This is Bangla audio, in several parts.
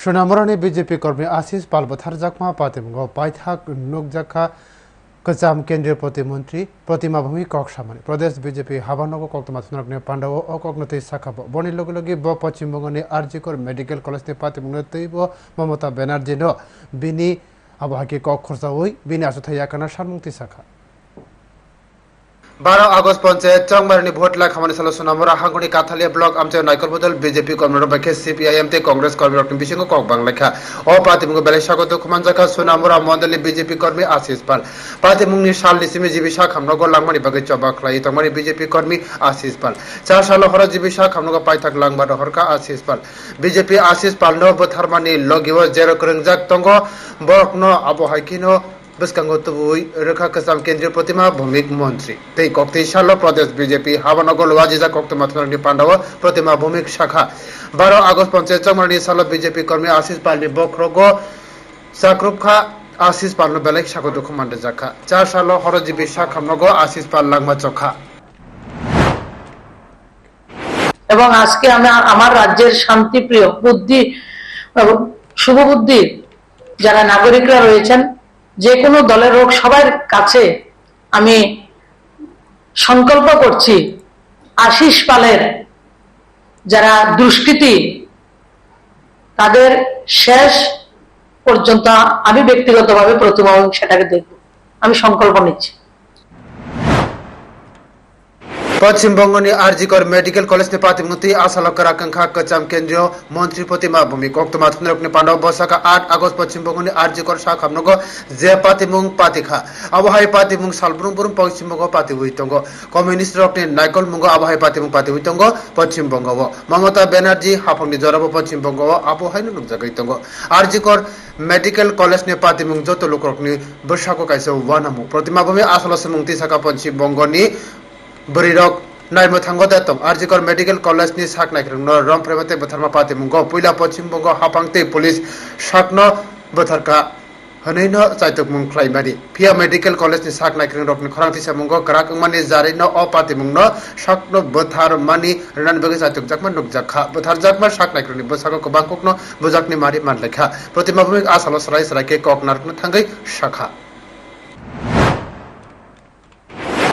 সোনামুরানি বিজেপি কর্মী আশিস পাল বথারজাকমা পাতিমঙ্গ পাইথাক নুকজাখা কচাম কেন্দ্রীয় প্রতিমন্ত্রী প্রতিমা ভূমি কক সামানি প্রদেশ বিজেপি হাবানগ কক্তমা থুনরকনি পাণ্ডব ও ককনতি শাখা বনি লগে লগে ব পশ্চিমবঙ্গনি আরজিকর মেডিকেল কলেজনি পাতিমঙ্গ তৈব মমতা ব্যানার্জি ন বিনি আবহাকি কক খরচা ওই বিনি আসুথাই ইয়াকানা সারমুক্তি শাখা বারো আগস্ট পঞ্চায়েত চংমারনি ভোটলা খামানি সালো সোনামুরা হাঙ্গুনি কাথালিয়া ব্লক আমচে নাইকল বদল বিজেপি কর্মীর বাকে সিপিআইএম তে কংগ্রেস কর্মী রকম বিশিঙ্গ, কক বাংলাখা। ও পাতিমুঙ্গ বেলে স্বাগত খুমানজাখা সোনামুরা মন্ডলী বিজেপি কর্মী আশিস পাল। পাতিমুংনি সাল নিসিমি জীবিসা খামনগর, লাংমানি বাকে চবা খ্লাই, তংমানি বিজেপি কর্মী আশিস পাল। চার সাল হর জীবিসা খামনগ পাইথাক লাংবার হরকা আশিস পাল। বিজেপি আশিস পাল ন বথারমানি লগিও জেরো করংজাক তঙ্গ বরকন আবহাইকিনো বসকাঙ্গ তবুই রেখা কাসাম কেন্দ্রীয় প্রতিমা, ভৌমিক মন্ত্রী। তেই কক্তি শাল প্রদেশ বিজেপি, হাবানগর ওয়াজিজা কক্ত মাথনানি পাণ্ডব, প্রতিমা, ভৌমিক শাখা। বারো আগস্ট পঞ্চায়েত চমরণী সাল বিজেপি কর্মী আশিস পালনি বক্রগ সাকরুপখা আশিস পাল বেলেগ স্বাগত খুমান্ডে জাখা। চার সাল, হরজীবী শাখামনগ আশিস পাল, লাংমা চখা। এবং আজকে আমি আমার রাজ্যের শান্তিপ্রিয়, বুদ্ধি এবং শুভবুদ্ধি যারা নাগরিকরা রয়েছেন যে কোনো দলের হোক সবার কাছে আমি সংকল্প করছি আশিস পালের যারা দুষ্কৃতি, তাদের শেষ পর্যন্ত আমি ব্যক্তিগতভাবে প্রতিমা সেটাকে দেখব। আমি সংকল্প নিচ্ছি। পশ্চিমবঙ্গনি আরজিকর মেডিকেল কলেজ নে পাতিমতি আশালকর আকাঙ্ক্ষা কচাম কেন্দ্রীয় মন্ত্রী প্রতিমা ভূমি কক্তমা থুনরকনি পাণ্ডব বসাকা আট আগস্ট পশ্চিমবঙ্গনি আরজিকর শাখামনগ যে পাতিমুং পাতিখা। আবহাই পাতিমুং সালব্রুং বুরুং পশ্চিমবঙ্গ পাতি হুইতঙ্গ কমিউনিস্ট রকনি নাইকল মুঙ্গ আবহাই পাতিমুং পাতি হুইতঙ্গ পশ্চিমবঙ্গ মমতা ব্যানার্জি হাফংনি জরাব পশ্চিমবঙ্গ আবহাই নুক জাগাইতঙ্গ। আরজিকর মেডিকেল কলেজ নে পাতিমুং যত লোক রকনি বসাকো কাইসে ওয়ানামু। প্রতিমা ভূমি আসলসে মুংতি শাখা পশ্চিমবঙ্গনি বরিরক নাইমো থাঙ্গ দাতম আরজিকর মেডিকেল কলেজ নি সাক নাইkrung no rom premate botharma pati mungo puila Paschimbanga হাপাংতে police সাকন বথারকা হনৈন চাইতক মুং খ্লাইমারি ফিয়া মেডিকেল কলেজ নি সাক নাইkrung rok ni khorang tisa mungo krak mani jari no o pati mung no sakno bothar mani ran bege চাইতক jakma nuk jakha bothar jakma sak naikring ni bosako ko bangkok no mari man lekha প্রতিমা ভূমিক আসলো সরাই সরাইকে কক নারকনো থাঙ্গাই শাখা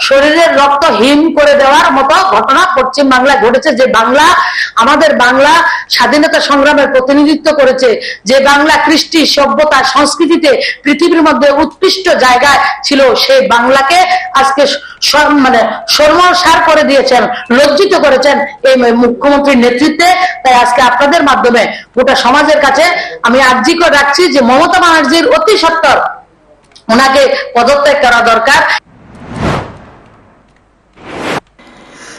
শরীরের রক্ত হিম করে দেওয়ার মতো ঘটনা পশ্চিম বাংলায় ঘটেছে, যে বাংলা, আমাদের বাংলা স্বাধীনতা সংগ্রামের প্রতিনিধিত্ব করেছে, যে বাংলা কৃষ্টি, সভ্যতা, সংস্কৃতিতে পৃথিবীর মধ্যে উৎকৃষ্ট জায়গায় ছিল সেই বাংলাকে আজকে মানে সর্বসার করে দিয়েছেন, লজ্জিত করেছেন এই মুখ্যমন্ত্রীর নেতৃত্বে। তাই আজকে আপনাদের মাধ্যমে গোটা সমাজের কাছে আমি আর্জি করে রাখছি যে মমতা ব্যানার্জির অতি সত্তর ওনাকে পদত্যাগ করা দরকার।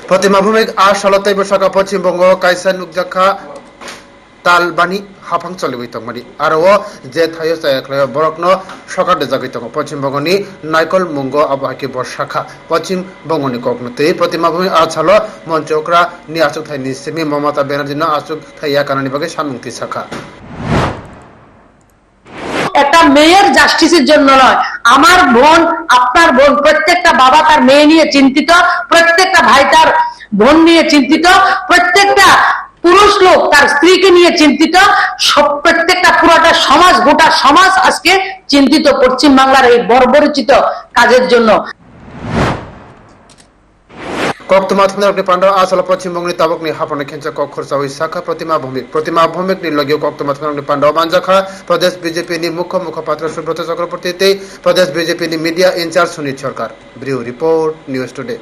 প্রতিমা ভূমিক আর সালতাই বসাকা পশ্চিমবঙ্গ কাইসা নুকজাখা তালবানি হাফাং চলিবই তংমানি আর ও যে থাইও চাইখ্লায় বরকন সকার দেজাগৈ তং পশ্চিমবঙ্গনি নাইকল মুঙ্গ আবহাকি বর্ষাখা। পশ্চিমবঙ্গনি ককনতে প্রতিমা ভূমি আর ছালো মঞ্চকরা নি আচুক থাই নিসেমি মমতা ব্যানার্জি না আচুক থাইয়া কানানি বাগে সানমুক্তি শাখা। একটা মেয়ের জাস্টিসের জন্য নয় আমার বোন, আপনার বোন, প্রত্যেকটা বাবা তার মেয়ে নিয়ে চিন্তিত, প্রত্যেকটা ভাই তার বোন নিয়ে চিন্তিত, প্রত্যেকটা পুরুষ লোক তার স্ত্রীকে নিয়ে চিন্তিত, সব প্রত্যেকটা পুরোটা সমাজ, গোটা সমাজ আজকে চিন্তিত পশ্চিম বাংলার এই বর্বরচিত কাজের জন্য। কক্তমা থুন্দরকনি পান্ডব আসল পশ্চিমবঙ্গনি তাবকনি হাপনে খেঞ্চা কক খরচা ওই শাখা প্রতিমা ভূমিক। প্রতিমা ভূমিক নি লগিও কক্তমা থুন্দরকনি পান্ডব মানজাখা। প্রদেশ বিজেপি নি মুখ্য মুখপাত্র সুব্রত চক্রবর্তী তে প্রদেশ বিজেপি নি media incharge Sunil Sarkar. Bureau report, news today.